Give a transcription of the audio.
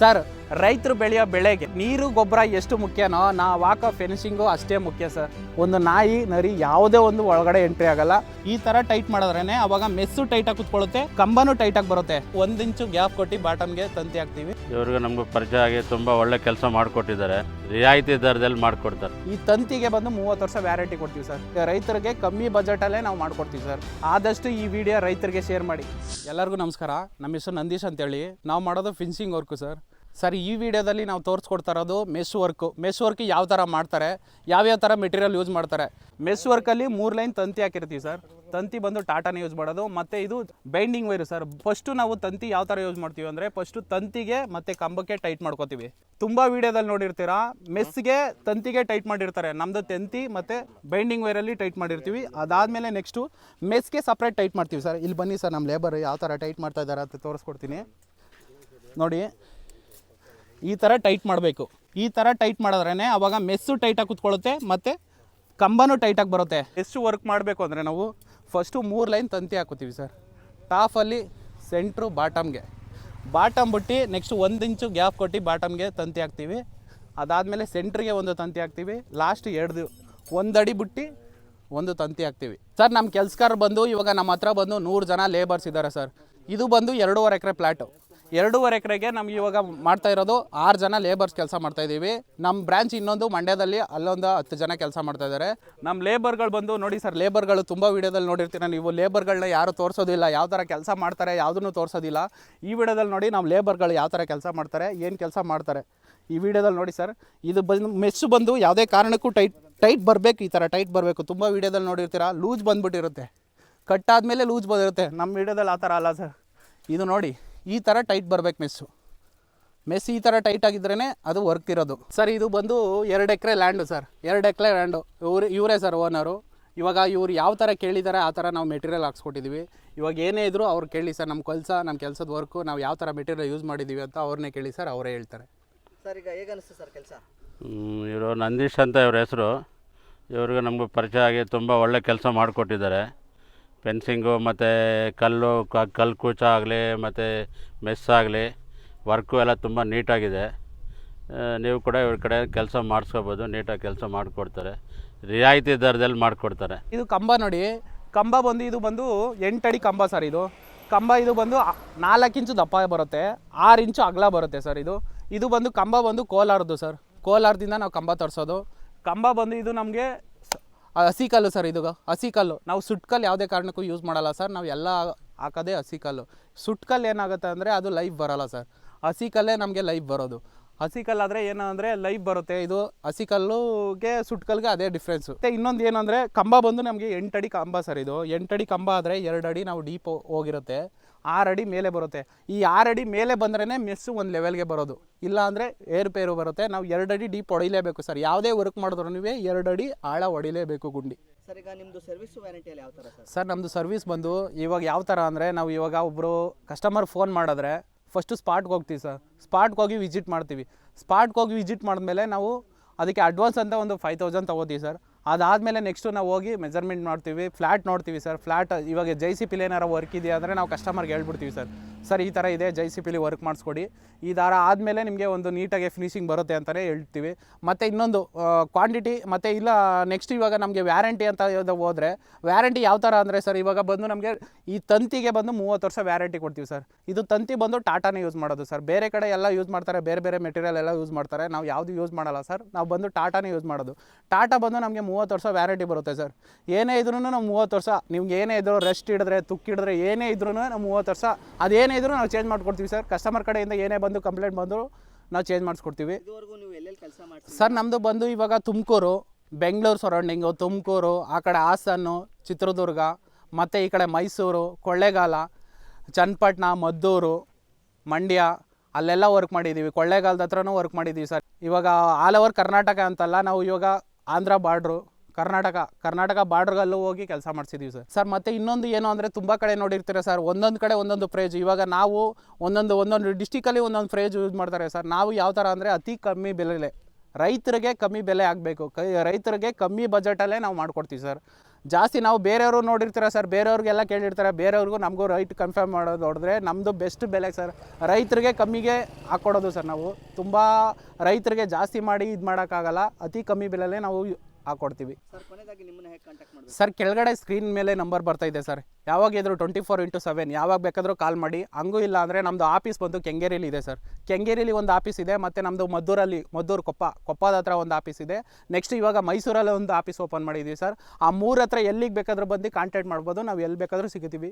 Sir ರೈತರು ಬೆಳೆಯೋ ಬೆಳೆಗೆ ನೀರು ಗೊಬ್ಬರ ಎಷ್ಟು ಮುಖ್ಯನೋ ನಾವು ಹಾಕೋ ಫಿನಿಶಿಂಗು ಅಷ್ಟೇ ಮುಖ್ಯ ಸರ್. ಒಂದು ನಾಯಿ ನರಿ ಯಾವುದೇ ಒಂದು ಒಳಗಡೆ ಎಂಟ್ರಿ ಆಗಲ್ಲ. ಈ ತರ ಟೈಟ್ ಮಾಡಿದ್ರೇನೆ ಅವಾಗ ಮೆಸ್ಸು ಟೈಟಾಗಿ ಕುತ್ಕೊಳ್ಳುತ್ತೆ ಕಂಬನೂ ಟೈಟಾಗಿ ಬರುತ್ತೆ. ಒಂದ್ ಇಂಚು ಗ್ಯಾಪ್ ಕೊಟ್ಟು ಬಾಟಮ್ಗೆ ತಂತಿ ಹಾಕ್ತೀವಿ. ಇವ್ರಿಗೆ ನಮ್ಗೆ ಪರಿಚಯ ಆಗಿ ತುಂಬಾ ಒಳ್ಳೆ ಕೆಲಸ ಮಾಡಿಕೊಟ್ಟಿದ್ದಾರೆ. ರಿಯಾಯಿತಿ ದರದಲ್ಲಿ ಮಾಡಿಕೊಡ್ತಾರೆ. ಈ ತಂತಿಗೆ ಬಂದು ಮೂವತ್ತು ವರ್ಷ ವ್ಯಾರಂಟಿ ಕೊಡ್ತೀವಿ ಸರ್. ರೈತರಿಗೆ ಕಮ್ಮಿ ಬಜೆಟಲ್ಲೇ ನಾವು ಮಾಡ್ಕೊಡ್ತೀವಿ ಸರ್. ಆದಷ್ಟು ಈ ವಿಡಿಯೋ ರೈತರಿಗೆ ಶೇರ್ ಮಾಡಿ. ಎಲ್ಲರಿಗೂ ನಮಸ್ಕಾರ. ನಮ್ಮ ಹೆಸರು ನಂದೀಶ್ ಅಂತೇಳಿ. ನಾವು ಮಾಡೋದು ಫಿನ್ಸಿಂಗ್ ವರ್ಕು ಸರ್. ಸರ್, ಈ ವಿಡಿಯೋದಲ್ಲಿ ನಾವು ತೋರಿಸ್ಕೊಡ್ತಾ ಇರೋದು ಮೆಸ್ ವರ್ಕು ಮೆಸ್ ವರ್ಕ್ ಯಾವ ಥರ ಮಾಡ್ತಾರೆ, ಯಾವ್ಯಾವ ಥರ ಮೆಟೀರಿಯಲ್ ಯೂಸ್ ಮಾಡ್ತಾರೆ? ಮೆಸ್ ವರ್ಕಲ್ಲಿ ಮೂರು ಲೈನ್ ತಂತಿ ಹಾಕಿರ್ತೀವಿ ಸರ್. ತಂತಿ ಬಂದು ಟಾಟಾನೇ ಯೂಸ್ ಮಾಡೋದು, ಮತ್ತು ಇದು ಬೈಂಡಿಂಗ್ ವೈರು ಸರ್. ಫಸ್ಟು ನಾವು ತಂತಿ ಯಾವ ಥರ ಯೂಸ್ ಮಾಡ್ತೀವಿ ಅಂದರೆ ಫಸ್ಟು ತಂತಿಗೆ ಮತ್ತು ಕಂಬಕ್ಕೆ ಟೈಟ್ ಮಾಡ್ಕೋತೀವಿ. ತುಂಬ ವೀಡಿಯೋದಲ್ಲಿ ನೋಡಿರ್ತೀರಾ, ಮೆಸ್ಗೆ ತಂತಿಗೆ ಟೈಟ್ ಮಾಡಿರ್ತಾರೆ. ನಮ್ಮದು ತಂತಿ ಮತ್ತು ಬೈಂಡಿಂಗ್ ವೈರಲ್ಲಿ ಟೈಟ್ ಮಾಡಿರ್ತೀವಿ. ಅದಾದಮೇಲೆ ನೆಕ್ಸ್ಟು ಮೆಸ್ಗೆ ಸಪ್ರೇಟ್ ಟೈಟ್ ಮಾಡ್ತೀವಿ ಸರ್. ಇಲ್ಲಿ ಬನ್ನಿ ಸರ್ ನಮ್ಮ ಲೇಬರ್ ಯಾವ ಥರ ಟೈಟ್ ಮಾಡ್ತಾ ಇದ್ದಾರೆ ಅಂತ ತೋರಿಸ್ಕೊಡ್ತೀನಿ. ನೋಡಿ ಈ ಥರ ಟೈಟ್ ಮಾಡಬೇಕು. ಈ ಥರ ಟೈಟ್ ಮಾಡಿದ್ರೇ ಅವಾಗ ಮೆಸ್ಸು ಟೈಟಾಗಿ ಕುತ್ಕೊಳ್ಳುತ್ತೆ, ಮತ್ತು ಕಂಬನೂ ಟೈಟಾಗಿ ಬರುತ್ತೆ. ಎಷ್ಟು ವರ್ಕ್ ಮಾಡಬೇಕು ಅಂದರೆ ನಾವು ಫಸ್ಟು ಮೂರು ಲೈನ್ ತಂತಿ ಹಾಕೋತೀವಿ ಸರ್ ಟಾಫಲ್ಲಿ ಸೆಂಟ್ರು ಬಾಟಮ್ಗೆ ಬಾಟಮ್ ಬಿಟ್ಟು ನೆಕ್ಸ್ಟ್ ಒಂದು ಇಂಚು ಗ್ಯಾಪ್ ಕೊಟ್ಟು ಬಾಟಮ್ಗೆ ತಂತಿ ಹಾಕ್ತೀವಿ. ಅದಾದಮೇಲೆ ಸೆಂಟ್ರಿಗೆ ಒಂದು ತಂತಿ ಹಾಕ್ತೀವಿ. ಲಾಸ್ಟ್ ಎರಡು ಒಂದು ಅಡಿ ಬಿಟ್ಟು ಒಂದು ತಂತಿ ಹಾಕ್ತೀವಿ. ಸರ್ ನಮ್ಮ ಕೆಲಸಕಾರ ಬಂದು, ಇವಾಗ ನಮ್ಮ ಹತ್ರ ಬಂದು ನೂರು ಜನ ಲೇಬರ್ಸ್ ಇದ್ದಾರೆ ಸರ್ ಇದು ಬಂದು ಎರಡೂವರೆ ಎಕರೆ ಪ್ಲಾಟು ಎರಡೂವರೆ ಎಕರೆಗೆ ನಮ್ಗೆ ಇವಾಗ ಮಾಡ್ತಾ ಇರೋದು ಆರು ಜನ ಲೇಬರ್ಸ್ ಕೆಲಸ ಮಾಡ್ತಾ ಇದ್ದೀವಿ ನಮ್ಮ ಬ್ರಾಂಚ್ ಇನ್ನೊಂದು ಮಂಡ್ಯದಲ್ಲಿ ಅಲ್ಲೊಂದು ಹತ್ತು ಜನ ಕೆಲಸ ಮಾಡ್ತಾ ಇದ್ದಾರೆ ನಮ್ಮ ಲೇಬರ್ಗಳು ಬಂದು ನೋಡಿ ಸರ್ ಲೇಬರ್ಗಳು ತುಂಬ ವೀಡಿಯೋದಲ್ಲಿ ನೋಡಿರ್ತೀರ ನೀವು. ಲೇಬರ್ಗಳನ್ನ ಯಾರು ತೋರಿಸೋದಿಲ್ಲ, ಯಾವ ಥರ ಕೆಲಸ ಮಾಡ್ತಾರೆ, ಯಾವುದನ್ನು ತೋರಿಸೋದಿಲ್ಲ. ಈ ವಿಡಿಯೋದಲ್ಲಿ ನೋಡಿ ನಮ್ಮ ಲೇಬರ್ಗಳು ಯಾವ ಥರ ಕೆಲಸ ಮಾಡ್ತಾರೆ, ಏನು ಕೆಲಸ ಮಾಡ್ತಾರೆ. ಈ ವಿಡಿಯೋದಲ್ಲಿ ನೋಡಿ ಸರ್ ಇದು ಬಂದು, ಮೆಸ್ಸು ಬಂದು ಯಾವುದೇ ಕಾರಣಕ್ಕೂ ಟೈಟ್ ಟೈಟ್ ಬರಬೇಕು ಈ ಥರ ಟೈಟ್ ಬರಬೇಕು. ತುಂಬ ವೀಡಿಯೋದಲ್ಲಿ ನೋಡಿರ್ತೀರ, ಲೂಸ್ ಬಂದ್ಬಿಟ್ಟಿರುತ್ತೆ. ಕಟ್ ಆದಮೇಲೆ ಲೂಸ್ ಬಂದಿರುತ್ತೆ. ನಮ್ಮ ವಿಡಿಯೋದಲ್ಲಿ ಆ ಥರ ಅಲ್ಲ ಸರ್ ಇದು ನೋಡಿ. ಈ ಥರ ಟೈಟ್ ಬರಬೇಕು ಮೆಸ್ಸು ಮೆಸ್ ಈ ಥರ ಟೈಟ್ ಆಗಿದ್ರೇ ಅದು ವರ್ಕ್ ಇರೋದು. ಸರ್ ಇದು ಬಂದು ಎರಡು ಎಕರೆ ಲ್ಯಾಂಡು ಸರ್ ಎರಡು ಎಕರೆ ಲ್ಯಾಂಡು ಇವ್ರು ಇವರೇ ಸರ್ ಓನರು ಇವಾಗ ಇವ್ರು ಯಾವ ಥರ ಕೇಳಿದ್ದಾರೆ ಆ ಥರ ನಾವು ಮೆಟೀರಿಯಲ್ ಹಾಕ್ಸ್ಕೊಟ್ಟಿದ್ದೀವಿ ಇವಾಗ ಏನೇ ಇದ್ದರೂ ಅವ್ರು ಕೇಳಿ ಸರ್ ನಮ್ಮ ಕೆಲಸ ನಮ್ಮ ಕೆಲಸದ ವರ್ಕು ನಾವು ಯಾವ ಥರ ಮೆಟೀರಿಯಲ್ ಯೂಸ್ ಮಾಡಿದ್ದೀವಿ ಅಂತ ಅವ್ರನ್ನೇ ಕೇಳಿ ಸರ್ ಅವರೇ ಹೇಳ್ತಾರೆ. ಸರ್ ಈಗ ಹೇಗೆ ಅನಿಸ್ತು ಸರ್ ಕೆಲಸ? ಇವರು ನಂದೀಶ್ ಅಂತ ಇವ್ರ ಹೆಸರು. ಇವ್ರಿಗೆ ನಮಗೆ ಪರಿಚಯ ಆಗಿ ತುಂಬ ಒಳ್ಳೆ ಕೆಲಸ ಮಾಡಿಕೊಟ್ಟಿದ್ದಾರೆ. ಫೆನ್ಸಿಂಗು ಮತ್ತು ಕಲ್ಲು ಕಲ್ಲು ಕೂಚ ಆಗಲಿ ಮತ್ತು ಮೆಸ್ ಆಗಲಿ, ವರ್ಕು ಎಲ್ಲ ತುಂಬ ನೀಟಾಗಿದೆ. ನೀವು ಕೂಡ ಇವ್ರ ಕಡೆ ಕೆಲಸ ಮಾಡಿಸ್ಕೋಬೋದು, ನೀಟಾಗಿ ಕೆಲಸ ಮಾಡಿಕೊಡ್ತಾರೆ. ರಿಯಾಯಿತಿ ದರದಲ್ಲಿ ಮಾಡಿಕೊಡ್ತಾರೆ. ಇದು ಕಂಬ ನೋಡಿ. ಕಂಬ ಬಂದು, ಇದು ಬಂದು ಎಂಟಡಿ ಕಂಬ ಸರ್ ಇದು. ಕಂಬ ಇದು ಬಂದು ನಾಲ್ಕು ಇಂಚು ದಪ್ಪ ಬರುತ್ತೆ. ಆರು ಇಂಚು ಅಗಲ ಬರುತ್ತೆ ಸರ್ ಇದು. ಇದು ಬಂದು, ಕಂಬ ಬಂದು ಕೋಲಾರದ್ದು ಸರ್. ಕೋಲಾರದಿಂದ ನಾವು ಕಂಬ ತರಿಸೋದು. ಕಂಬ ಬಂದು, ಇದು ನಮಗೆ ಹಸಿ ಕಲ್ಲು ಸರ್ ಇದು. ಹಸಿ ಕಲ್ಲು. ನಾವು ಸುಟ್ಕಲ್ಲು ಯಾವುದೇ ಕಾರಣಕ್ಕೂ ಯೂಸ್ ಮಾಡಲ್ಲ ಸರ್. ನಾವು ಎಲ್ಲ ಹಾಕೋದೇ ಹಸಿ ಕಲ್ಲು. ಸುಟ್ಕಲ್ಲು ಏನಾಗುತ್ತೆ ಅಂದರೆ ಅದು ಲೈಫ್ ಬರೋಲ್ಲ ಸರ್. ಹಸಿ ಕಲ್ಲೇ ನಮಗೆ ಲೈಫ್ ಬರೋದು. ಹಸಿ ಕಲ್ಲಾದರೆ ಏನು ಅಂದರೆ ಲೈಫ್ ಬರುತ್ತೆ. ಇದು ಹಸಿ ಕಲ್ಲುಗೆ ಸುಟ್ಕಲ್ಗೆ ಅದೇ ಡಿಫ್ರೆನ್ಸು ಮತ್ತು ಇನ್ನೊಂದು ಏನಂದರೆ ಕಂಬ ಬಂದು ನಮಗೆ ಎಂಟಡಿ ಕಂಬ ಸರ್ ಇದು. ಎಂಟಡಿ ಕಂಬ ಆದರೆ ಎರಡು ಅಡಿ ನಾವು ಡೀಪ್ ಹೋಗಿರುತ್ತೆ. ಆರು ಅಡಿ ಮೇಲೆ ಬರುತ್ತೆ. ಈ ಆರು ಅಡಿ ಮೇಲೆ ಬಂದ್ರೇ ಮೆಸ್ಸು ಒಂದು ಲೆವೆಲ್ಗೆ ಬರೋದು. ಇಲ್ಲ ಅಂದರೆ ಏರುಪೇರು ಬರುತ್ತೆ. ನಾವು ಎರಡು ಅಡಿ ಡೀಪ್ ಹೊಡಿಲೇಬೇಕು ಸರ್. ಯಾವುದೇ ವರ್ಕ್ ಮಾಡಿದ್ರು ನೀವೇ ಎರಡು ಅಡಿ ಆಳ ಹೊಡಿಲೇಬೇಕು ಗುಂಡಿ. ಸರ್ ಈಗ ನಿಮ್ಮದು ಸರ್ವಿಸ್ ವ್ಯಾರಂಟಿಯಲ್ಲಿ ಯಾವ ಥರ ಸರ್? ಸರ್ ನಮ್ಮದು ಸರ್ವಿಸ್ ಬಂದು ಇವಾಗ ಯಾವ ಥರ ಅಂದರೆ ನಾವು ಇವಾಗ ಒಬ್ಬರು ಕಸ್ಟಮರ್ ಫೋನ್ ಮಾಡಿದ್ರೆ ಫಸ್ಟು ಸ್ಪಾಟ್ಗೆ ಹೋಗ್ತೀವಿ ಸರ್. ಸ್ಪಾಟ್ಗೆ ಹೋಗಿ ವಿಸಿಟ್ ಮಾಡ್ತೀವಿ. ಸ್ಪಾಟ್ಗೆ ಹೋಗಿ ವಿಸಿಟ್ ಮಾಡಿದ್ಮೇಲೆ ನಾವು ಅದಕ್ಕೆ ಅಡ್ವಾನ್ಸ್ ಅಂತ ಒಂದು ಫೈವ್ ತೌಸಂಡ್ ತೊಗೋತೀವಿ ಸರ್. ಅದಾದಮೇಲೆ ನೆಕ್ಸ್ಟು ನಾವು ಹೋಗಿ ಮೆಜರ್ಮೆಂಟ್ ಮಾಡ್ತೀವಿ ಫ್ಲ್ಯಾಟ್ ನೋಡ್ತೀವಿ ಸರ್ ಫ್ಲ್ಯಾಟ್ ಇವಾಗ ಜೈ ಸಿ ಪಿಲಿ ಏನಾರು ವರ್ಕ್ ಇದೆಯಾ ಅಂದರೆ ನಾವು ಕಸ್ಟಮರ್ಗೆ ಹೇಳ್ಬಿಡ್ತೀವಿ ಸರ್ ಸರ್ ಈ ಥರ ಇದೆ ಜೈ ಸಿ ಪಿಲಿ ವರ್ಕ್ ಮಾಡಿಸ್ಕೊಡಿ. ಈ ಥರ ಆದಮೇಲೆ ನಿಮಗೆ ಒಂದು ನೀಟಾಗಿ ಫಿನಿಶಿಂಗ್ ಬರುತ್ತೆ ಅಂತಲೇ ಹೇಳ್ತೀವಿ. ಮತ್ತು ಇನ್ನೊಂದು ಕ್ವಾಂಟಿಟಿ ಮತ್ತು ಇಲ್ಲ ನೆಕ್ಸ್ಟ್ ಇವಾಗ ನಮಗೆ ವ್ಯಾರಂಟಿ ಅಂತ ಹೋದರೆ ವ್ಯಾರಂಟಿ ಯಾವ ಥರ ಅಂದರೆ ಸರ್ ಇವಾಗ ಬಂದು ನಮಗೆ ಈ ತಂತಿಗೆ ಬಂದು ಮೂವತ್ತು ವರ್ಷ ವ್ಯಾರಂಟಿ ಕೊಡ್ತೀವಿ ಸರ್ ಇದು ತಂತಿ ಬಂದು ಟಾಟಾನೇ ಯೂಸ್ ಮಾಡೋದು ಸರ್ ಬೇರೆ ಕಡೆ ಎಲ್ಲ ಯೂಸ್ ಮಾಡ್ತಾರೆ, ಬೇರೆ ಬೇರೆ ಮೆಟೀರಿಯಲ್ ಎಲ್ಲ ಯೂಸ್ ಮಾಡ್ತಾರೆ. ನಾವು ಯಾವುದು ಯೂಸ್ ಮಾಡಲ್ಲ ಸರ್ ನಾವು ಬಂದು ಟಾಟಾನೇ ಯೂಸ್ ಮಾಡೋದು. ಟಾಟಾ ಬಂದು ನಮಗೆ ಮೂವತ್ತು ವರ್ಷ ವ್ಯಾರಂಟಿ ಬರುತ್ತೆ ಸರ್. ಏನೇ ಇದ್ರೂ ನಾವು ಮೂವತ್ತು ವರ್ಷ, ನಿಮ್ಗೆ ಏನೇ ಇದ್ರು ರೆಸ್ಟ್ ಹಿಡಿದ್ರೆ ತುಕ್ಕಿಡಿದ್ರೆ ಏನೇ ಇದ್ರೂ ನಾವು ಮೂವತ್ತು ವರ್ಷ. ಅದೇನೇ ಇದ್ರೂ ನಾವು ಚೇಂಜ್ ಮಾಡ್ಕೊಡ್ತೀವಿ ಸರ್. ಕಸ್ಟಮರ್ ಕಡೆಯಿಂದ ಏನೇ ಬಂದು ಕಂಪ್ಲೇಂಟ್ ಬಂದರೂ ನಾವು ಚೇಂಜ್ ಮಾಡಿಸ್ಕೊಡ್ತೀವಿ. ಸರ್ ನಮ್ಮದು ಬಂದು ಇವಾಗ ತುಮಕೂರು, ಬೆಂಗಳೂರು ಸರೌಂಡಿಂಗು ತುಮಕೂರು, ಆ ಕಡೆ ಹಾಸನ್ನು ಚಿತ್ರದುರ್ಗ, ಮತ್ತು ಈ ಕಡೆ ಮೈಸೂರು, ಕೊಳ್ಳೇಗಾಲ, ಚನ್ನಪಟ್ಟಣ, ಮದ್ದೂರು, ಮಂಡ್ಯ, ಅಲ್ಲೆಲ್ಲ ವರ್ಕ್ ಮಾಡಿದ್ದೀವಿ. ಕೊಳ್ಳೇಗಾಲದ ಹತ್ರನೂ ವರ್ಕ್ ಮಾಡಿದ್ದೀವಿ ಸರ್. ಇವಾಗ ಆಲ್ ಓವರ್ ಕರ್ನಾಟಕ ಅಂತಲ್ಲ, ನಾವು ಇವಾಗ ಆಂಧ್ರ ಬಾರ್ಡ್ರು ಕರ್ನಾಟಕ ಕರ್ನಾಟಕ ಬಾರ್ಡ್ರಲ್ಲೂ ಹೋಗಿ ಕೆಲಸ ಮಾಡಿಸಿದ್ದೀವಿ ಸರ್. ಸರ್, ಮತ್ತು ಇನ್ನೊಂದು ಏನು ಅಂದರೆ ತುಂಬ ಕಡೆ ನೋಡಿರ್ತೀರ ಸರ್, ಒಂದೊಂದು ಕಡೆ ಒಂದೊಂದು ಫ್ರೇಜ್ ಇವಾಗ ನಾವು ಒಂದೊಂದು ಒಂದೊಂದು ಡಿಸ್ಟಿಕಲ್ಲಿ ಒಂದೊಂದು ಫ್ರೇಜ್ ಯೂಸ್ ಮಾಡ್ತಾರೆ ಸರ್. ನಾವು ಯಾವ ಥರ ಅಂದರೆ ಅತಿ ಕಮ್ಮಿ ಬೆಲೆಲೆ, ರೈತರಿಗೆ ಕಮ್ಮಿ ಬೆಲೆ ಆಗಬೇಕು. ರೈತರಿಗೆ ಕಮ್ಮಿ ಬಜೆಟಲ್ಲೇ ನಾವು ಮಾಡ್ಕೊಡ್ತೀವಿ ಸರ್. ಜಾಸ್ತಿ ನಾವು ಬೇರೆಯವರು ನೋಡಿರ್ತೀರ ಸರ್, ಬೇರೆಯವ್ರಿಗೆಲ್ಲ ಕೇಳಿರ್ತಾರೆ, ಬೇರೆಯವ್ರಿಗೂ ನಮಗೂ ರೈಟ್ ಕನ್ಫರ್ಮ್ ಮಾಡೋದು ನೋಡಿದ್ರೆ ನಮ್ಮದು ಬೆಸ್ಟ್ ಬೆಲೆ ಸರ್. ರೈತರಿಗೆ ಕಮ್ಮಿಗೆ ಹಾಕ್ಕೊಡೋದು ಸರ್ ನಾವು. ತುಂಬ ರೈತರಿಗೆ ಜಾಸ್ತಿ ಮಾಡಿ ಇದು ಮಾಡೋಕ್ಕಾಗಲ್ಲ, ಅತಿ ಕಮ್ಮಿ ಬೆಲೆಯಲ್ಲೇ ನಾವು ಹಾಕ್ಕೊಡ್ತೀವಿ ಸರ್ ಕೆಳಗಡೆ ಸ್ಕ್ರೀನ್ ಮೇಲೆ ನಂಬರ್ ಬರ್ತಾ ಇದೆ ಸರ್. ಯಾವಾಗ ಇದ್ರು ಟ್ವೆಂಟಿ ಫೋರ್ ಇಂಟು ಸೆವೆನ್ ಯಾವಾಗ ಬೇಕಾದರೂ ಕಾಲ್ ಮಾಡಿ. ಹಂಗೂ ಇಲ್ಲ ಅಂದರೆ ನಮ್ಮದು ಆಫೀಸ್ ಬಂದು ಕೆಂಗೇರಿಲಿ ಇದೆ ಸರ್. ಕೆಂಗೇರಿಲಿ ಒಂದು ಆಫೀಸ್ ಇದೆ ಮತ್ತು ನಮ್ಮದು ಮದ್ದೂರಲ್ಲಿ ಮದ್ದೂರು ಕೊಪ್ಪ ಕೊಪ್ಪದ ಹತ್ರ ಒಂದು ಆಫೀಸ್ ಇದೆ. ನೆಕ್ಸ್ಟ್ ಇವಾಗ ಮೈಸೂರಲ್ಲಿ ಒಂದು ಆಫೀಸ್ ಓಪನ್ ಮಾಡಿದ್ದೀವಿ ಸರ್. ಆ ಮೂರ ಹತ್ರ ಎಲ್ಲಿಗೆ ಬೇಕಾದರೂ ಬಂದು ಕಾಂಟ್ಯಾಕ್ಟ್ ಮಾಡ್ಬೋದು. ನಾವು ಎಲ್ಲಿ ಬೇಕಾದರೂ ಸಿಗ್ತೀವಿ